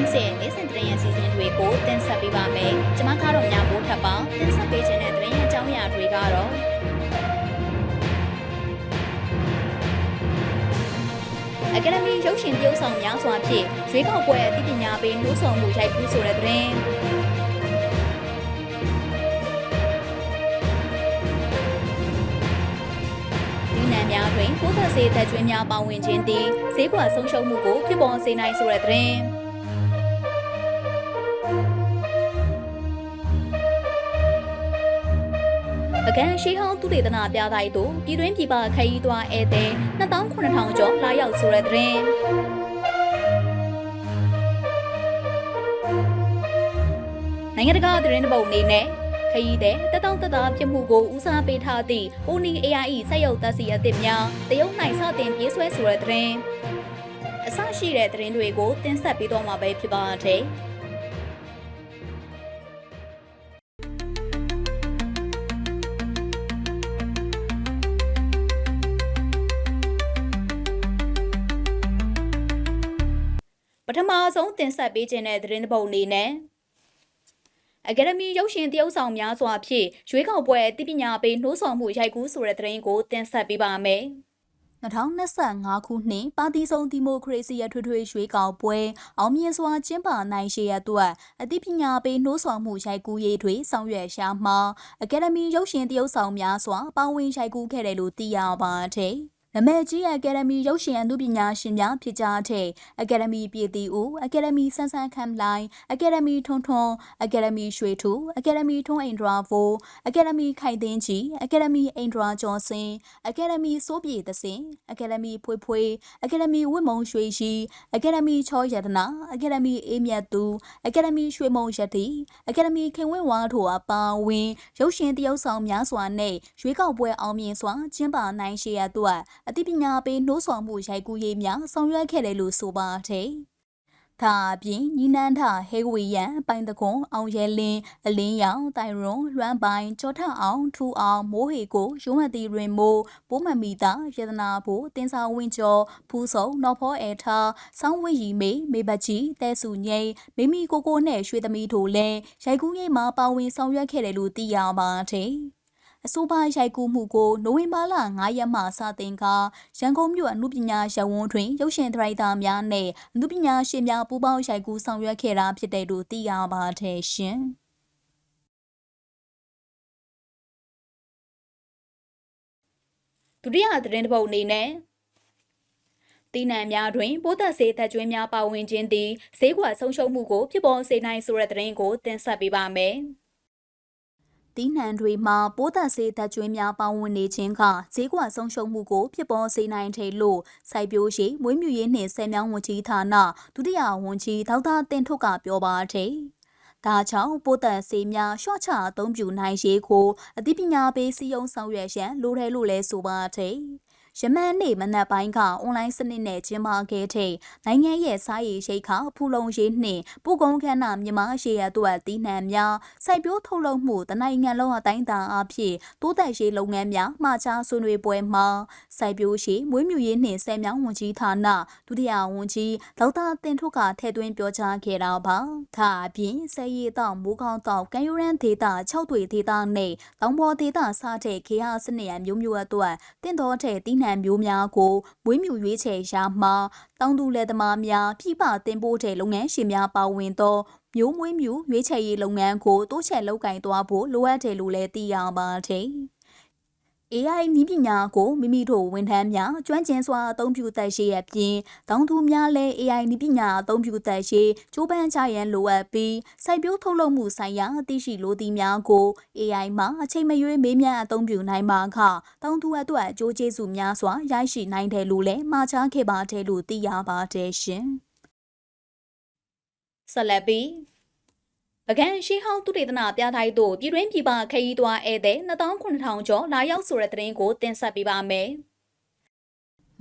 တိုင်းစစ်နေ့စဉ်သတင်းရစီစဉ်တွေကိုတင်ဆက်ပေးပါမယ်။ကျွန်မကတော့ညမိုးထပ်ပါတင်ဆက်ပေးခြင်းတဲ့သတင်းရအကြောင်းအရာတွေကတော့အကယ်ဒမီရုပ်ရှင်တရုပ်ဆောင်များစွာဖြင့်ရွေးကောက်ပွဲအသိပညာပေးနှိုးဆော်မှုရိုက်ကူးဆိုတဲ့သတင်းဒီနံများတွင်ပိုးသက်စေးသက်ကျွင်းများပါဝင်ခြင်းသည်ဈေးကွာဆုံးရှုံးမှုကိုဖြစ်ပေါ်စေနိုင်ဆိုတဲ့သတင်း ပကံရှိဟောင်းသူတေသနာပြတိုက်သို့ပြည်တွင်းပြည်ပခရီးသွားဧည့်သည်29000ကျော်လာရောက်ဆိုတဲ့သတင်းနိုင်ငံတကာသတင်းတစ်ပုဒ်အနေနဲ့ခရီးတဲ့တတောင့်တသားပြမှုကိုဦးစားပေးထားသည့် Pony AI စက်ရုပ်သက်စီအသစ်များတရုတ်နိုင်စတင်ပြေးဆွဲဆိုတဲ့သတင်းအဆရှိတဲ့သတင်းတွေကိုတင်ဆက်ပေးတော့မှာပဲဖြစ်ပါတယ်။ ပထမဆုံးတင်ဆက်ပေးခြင်းတဲ့သတင်းတစ်ပုဒ်အနေနဲ့အကယ်ဒမီရုပ်ရှင်တရုပ်ဆောင်များစွာဖြင့်ရွေးကောက်ပွဲအသိပညာပေးနှိုးဆော်မှုရိုက်ကူးဆိုတဲ့သတင်းကိုတင်ဆက်ပေးပါမယ်။2025ခုနှစ်ပါတီစုံဒီမိုကရေစီရထွေထွေရွေးကောက်ပွဲအောင်မြင်စွာကျင်းပနိုင်ရှိရအတွက်အသိပညာပေးနှိုးဆော်မှုရိုက်ကူးရေးတွေဆောင်ရွက်ရှာမှာအကယ်ဒမီရုပ်ရှင်တရုပ်ဆောင်များစွာပါဝင်ရိုက်ကူးခဲ့တယ်လို့သိရပါတယ်။ နမဲကြီးအကယ်ဒမီရုပ်ရှင်အမှုပညာရှင်များဖြစ်ကြတဲ့အကယ်ဒမီပြည်တီဦးအကယ်ဒမီဆန်းဆန်းခမ်လိုင်းအကယ်ဒမီထွန်းထွန်းအကယ်ဒမီရွှေထူအကယ်ဒမီထွန်းအိန္ဒရာဖိုးအကယ်ဒမီခိုင်သိန်းကြီးအကယ်ဒမီအိန္ဒရာကျော်စင်အကယ်ဒမီစိုးပြေသစင်အကယ်ဒမီဖွေးဖွေးအကယ်ဒမီဝစ်မုံရွှေရှိအကယ်ဒမီချောရတနာအကယ်ဒမီအေးမြတ်သူအကယ်ဒမီရွှေမုံရတိအကယ်ဒမီခင်ဝင်းဝါထိုအပါဝင်ရုပ်ရှင်တရုပ်ဆောင်များစွာနဲ့ရွေးကောက်ပွဲအောင်မြင်စွာကျင်းပနိုင်ရှိရအတွက်အသိပညာပေးနှိုးဆော်မှုရိုက်ကူးရေးများဆောင်ရွက်ခဲ့တယ်လို့ဆိုပါတယ်။ဒါအပြင်ညီနန်းထဟေဝီယန်ပိုင်တကွန်အောင်ရဲလင်းအလင်းရောင်တိုင်ရွန်လွမ်းပိုင်ကျော်ထအောင်ထူအောင်မိုးဟေကိုရုံးမတီရင်မိုးပိုးမမီတာရတနာဖို့တင်စာဝင်းကျော်ဖူးစုံနော်ဖောအဲထားဆောင်းဝင်းရီမေမေဘကြီးတဲစုငိမ့်မိမိကိုကိုနဲ့ရွှေသမီးတို့လည်းရိုက်ကူးရေးမှာပါဝင်ဆောင်ရွက်ခဲ့တယ်လို့သိရပါတယ်။ အဆိုပါရိုက်ကူးမှုကိုနိုဝင်ဘာလ9ရက်မှစတင်ကရန်ကုန်မြို့အမှုပညာရပ်ဝန်းတွင်ရုပ်ရှင်ဒရိုက်တာများနဲ့အမှုပညာရှင်များပူးပေါင်းရိုက်ကူးဆောင်ရွက်ခဲ့တာဖြစ်တယ်လို့သိရပါတယ်ရှင်။ဒုတိယသတင်းတစ်ပုဒ်အနေနဲ့တီနံများတွင်ပိုးသက်စေးသက်ကျွင်းများပါဝင်ခြင်းသည်ဈေးကွက်ဆုံးရှုံးမှုကိုဖြစ်ပေါ်စေနိုင်ဆိုတဲ့သတင်းကိုတင်ဆက်ပေးပါမယ်။ တီးနှံတွေမှာပိုးသက်ဆေးသက်ကျွင်းများပါဝင်နေခြင်းကဈေးကွက်ဆုံးရှုံးမှုကိုဖြစ်ပေါ်စေနိုင်တယ်လို့စိုက်ပျိုးရေးမွေးမြူရေးနှင့်ဆယ်မြောင်းဝန်ကြီးဌာနဒုတိယဝန်ကြီးဒေါက်တာတင်ထွတ်ကပြောပါတယ်။ဒါကြောင့်ပိုးသက်ဆေးများရှော့ချအသုံးပြုနိုင်ရေးကိုအသိပညာပေးစည်းရုံးဆောင်ရွက်ရန်လိုတယ်လို့လည်းဆိုပါတယ်။ ယမန်နေ့မနက်ပိုင်းကအွန်လိုင်းစနစ်နဲ့ကျင်းပခဲ့တဲ့နိုင်ငံရဲ့စားရည်ရှိတ်ခဖူလုံရေးနှင့်ပုကုံခန်းနာမြန်မာရှေ့ရအတွက်တီးနှံများစိုက်ပျိုးထုတ်လုပ်မှုတနိုင်ငံလုံးအတိုင်းအတာအဖြစ်တိုးတက်ရေးလုပ်ငန်းများမှာချဆွေးနွေးပွဲမှာစိုက်ပျိုးရေးမွေးမြူရေးနှင့်ဆယ်မြောင်းဝန်ကြီးဌာနဒုတိယဝန်ကြီးဒေါက်တာတင်ထွတ်ကထည့်သွင်းပြောကြားခဲ့တာပါ။ဒါအပြင်ဆယ်ရည်တောင်မိုးကောင်းတောင်ကံယူရန်ဒေတာ6တွေဒေတာနဲ့တောင်ပေါ်ဒေတာစားတဲ့ခေဟာစနစ်အမျိုးမျိုးအတွက်တင့်တော်တဲ့တီးနှံမျိုးများကိုမွေးမြူရွေးချယ်ရာမှာတောင်သူလယ်သမားများပြည်ပတင်ပို့တဲ့လုပ်ငန်းရှင်များပါဝင်သောမျိုးမွေးမြူရွေးချယ်ရေးလုပ်ငန်းကိုတိုးချဲ့လုပ်ကင်သွားဖို့လိုအပ်တယ်လို့လည်းသိရပါတယ်။ AI နည်းပညာကိုမိမိတို့ဝန်ထမ်းများကျွမ်းကျင်စွာအသုံးပြုတတ်ရှိအပြင်တောင်သူများလည်း AI နည်းပညာအသုံးပြုတတ်ရှိကျိုးပန်းချရန်လိုအပ်ပြီးစိုက်ပျိုးထုတ်လုပ်မှုဆိုင်ရာအသိရှိလိုသည့်များကို AI မှာအချိန်မရွေးမေးမြန်းအသုံးပြုနိုင်ပါကတောင်သူအတွက်အကျိုးကျေးဇူးများစွာရရှိနိုင်တယ်လို့လည်းမှာချခဲ့ပါတယ်လို့သိရပါတယ်ရှင်ဆက်လက်ပြီး ပကံရှိဟောင်းသူတေသနာပြထိုက်သို့ပြည်တွင်းပြည်ပခရီးသွားဧည့်သည်29000ကျော်လာရောက်ဆိုတဲ့သတင်းကိုတင်ဆက်ပေးပါမယ်။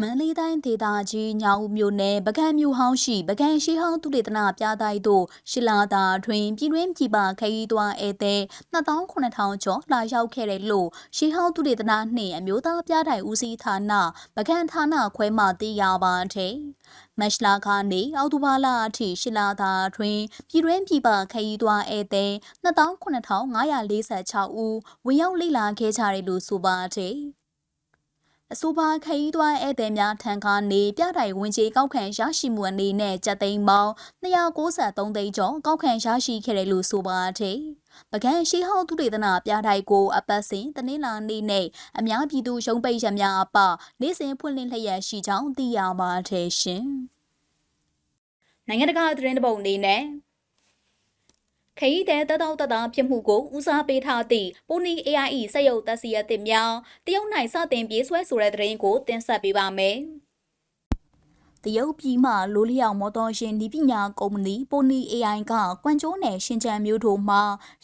မန္တလေးတိုင်းဒေသကြီးညောင်ဦးမြို့နယ်ပကံမြို့ဟောင်းရှိပကံရှိဟောင်းသူတေသနာပြတိုက်သို့ရှလာသာတွင်ပြည်တွင်းပြည်ပခရီးသွားဧည့်သည်29000ကျော်လာရောက်ခဲ့တယ်လို့ရှိဟောင်းသူတေသနာနှင့်အမျိုးသားပြတိုက်ဦးစီးဌာနပကံဌာနခွဲမှသိရပါတယ်။ မတ်လကနေအောက်တိုဘာလအထိရှစ်လသာတွင်ပြည်တွင်းပြည်ပခရီးသွားဧည့်သည်29546ဦးဝင်ရောက်လေ့လာခဲ့ကြတယ်လို့ဆိုပါတယ်။အဆိုပါခရီးသွားဧည့်သည်များထံကနေပြတိုင်ဝင်ကြီးကောက်ခံရရှိမှုအနေနဲ့ကြက်သိန်းပေါင်း293သိန်းကျော်ကောက်ခံရရှိခဲ့တယ်လို့ဆိုပါတယ်။ ပကံရှိဟောင်းသူဒေသနာပြတိုင်ကိုအပတ်စဉ်တနင်္လာနေ့နဲ့အများပြည်သူရုံးပိတ်ရများအပနေ့စဉ်ဖွင့်လှစ်လျက်ရှိကြောင်းသိရပါတယ်ရှင်။နိုင်ငံတကာသတင်းတပုတ်အနေနဲ့ခရီးတဲ့တတောက်တတာဖြစ်မှုကိုဦးစားပေးထားသည့်ပူနီ AI စက်ရုပ်သက်စီရတဲ့များတရုတ်နိုင်စတင်ပြေးဆွဲဆိုတဲ့သတင်းကိုတင်ဆက်ပေးပါမယ်။ တရုတ်ပြည်မှလိုလျောက်မော်တော်ယာဉ်ဒီပညာကုမ္ပဏီပိုနီ AI ကကွမ်ကျိုးနယ်ရှင်ချန်မျိုးတို့မှ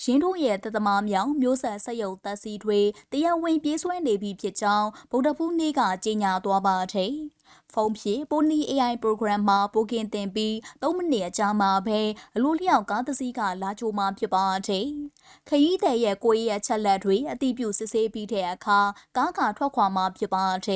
ရင်းတို့ရဲ့တသမားမြောင်မျိုးဆက်ဆက်ရုပ်သက်စီတွေတရားဝင်ပြေးဆွဲနေပြီဖြစ်ကြောင်းဗုဒ္ဓဖူးနေ့ကကြေညာသွားပါတယ်။ဖုန်းဖြင့်ပိုနီ AI program မှာပိုကင်တင်ပြီး3မိနစ်အကြာမှာပဲအလိုလျောက်ကားတစ်စီးကလာချိုမှဖြစ်ပါတယ်။ခရီးသည်ရဲ့ကိုယ်ရဲ့ချက်လက်တွေအတိပြုစစ်ဆေးပြီးတဲ့အခါကားကထွက်ခွာမှဖြစ်ပါတ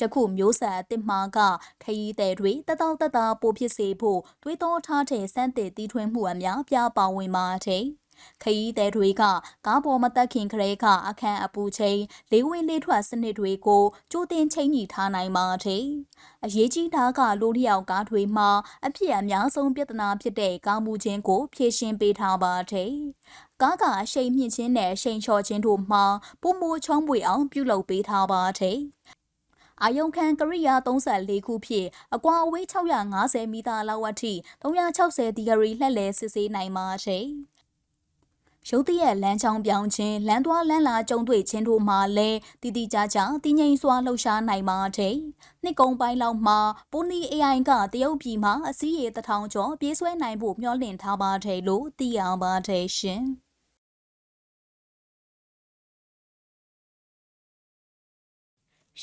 ယ်။ယခုမျိုးဆက်အစ်မှားကခရီးသည်တွေတတောက်တတာပိုဖြစ်စေဖို့တွေးတောထားတဲ့စမ်းသစ်တီးထွင်းမှုအများပြားပါဝင်ပါတယ်။ခရီးသည်တွေကကားပေါ်မတက်ခင်ကလေးကအခန်းအပူချိန်လေးဝင်လေးထွက်စနစ်တွေကိုကြိုတင်ချိန်ညှိထားနိုင်ပါတယ်။အရေးကြီးတာကလိုလျောက်ကားတွေမှာအဖြစ်အများဆုံးပြဿနာဖြစ်တဲ့ကားမှုချင်းကိုဖြေရှင်းပေးထားပါတယ်။ကားကအရှိန်မြင့်ခြင်းနဲ့အရှိန်ချော့ခြင်းတို့မှာပုံမိုချုံးပွေအောင်ပြုလုပ်ပေးထားပါတယ်။ အာယုံခံကရိယာ34ခုဖြင့်အကွာအဝေး650မီတာလောက်အထိ360ဒီဂရီလှည့်လည်စစ်ဆေးနိုင်ပါတယ်။ရုတ်တရက်လမ်းချောင်းပြောင်းခြင်းလမ်းသွားလမ်းလာကြုံတွေ့ခြင်းတို့မှာလည်းတည်တည်ကြကြတည်ငြိမ်စွာလှုပ်ရှားနိုင်ပါတယ်။နှစ်ကုံပိုင်းလောက်မှာပိုနီ AI ကတရုတ်ပြည်မှာအစည်းအဝေးတထောင်ကျော်ပြေးဆွဲနိုင်ဖို့မျှော်လင့်ထားပါတယ်လို့သိရပါတယ်ရှင်။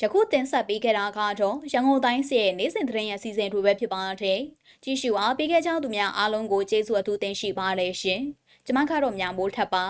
ယခုတင်ဆက်ပေးခဲ့တာကတော့ရန်ကုန်တိုင်းစီရဲ့နေ့စဉ်သတင်းရအစီအစဉ်တွေပဲဖြစ်ပါတယ်။ကြည့်ရှုအားပေးခဲ့ကြသူများအားလုံးကိုကျေးဇူးအထူးတင်ရှိပါတယ်ရှင်။ကျမကတော့မြမိုးထပ်ပါ